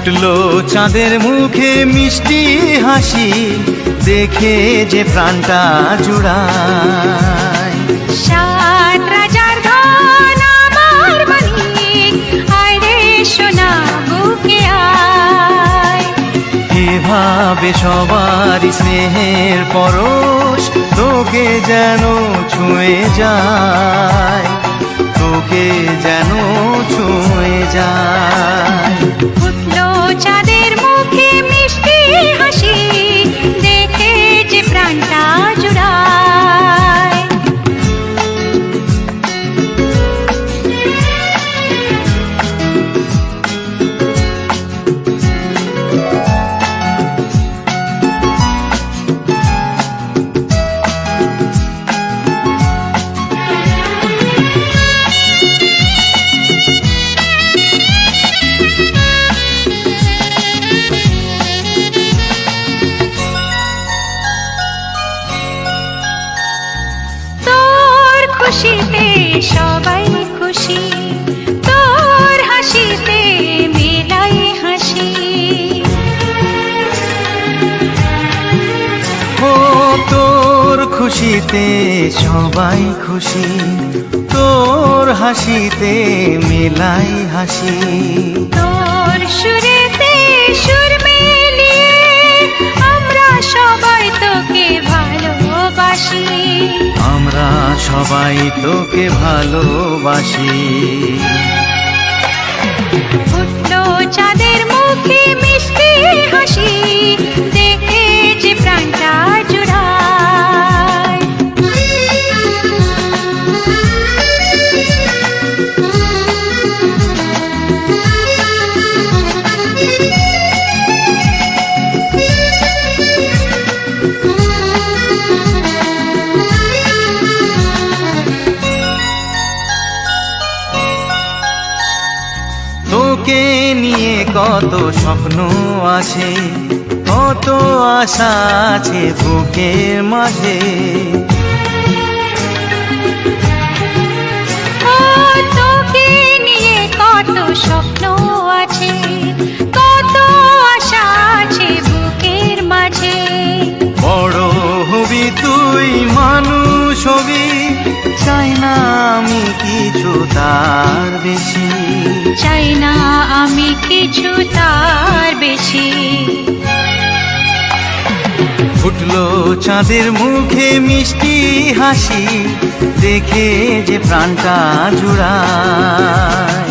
ফুটলো চাঁদের মুখে মিষ্টি হাসি দেখে যে প্রাণটা জুড়ায়। সাত রাজার ধন আমার মানিক আয় সোনা বুকে আয়। এভাবে সবার স্নেহের পরশ তোকে যেন ছুঁয়ে যায় তোকে যেন ছুঁয়ে যায়। চাঁদে তোর খুশিতে সবাই খুশি। তোর হাসিতে মেলাই হাসি। তোর সুরেতে সুর মিলিয়ে আমরা সবাই তোকে ভালোবাসি। আমরা সবাই তোকে ভালোবাসি। উঠল চাঁদের মুখে মিষ্টি হাসি। কত স্বপ্ন আছে কত আশা আছে বুকের মাঝে। কত স্বপ্ন আছে কত আশা আছে কিছু তার বেশি। চাই না আমি কিছু তার বেশি। ফুটলো চাঁদের মুখে মিষ্টি হাসি দেখে যে প্রাণটা জুড়ায়।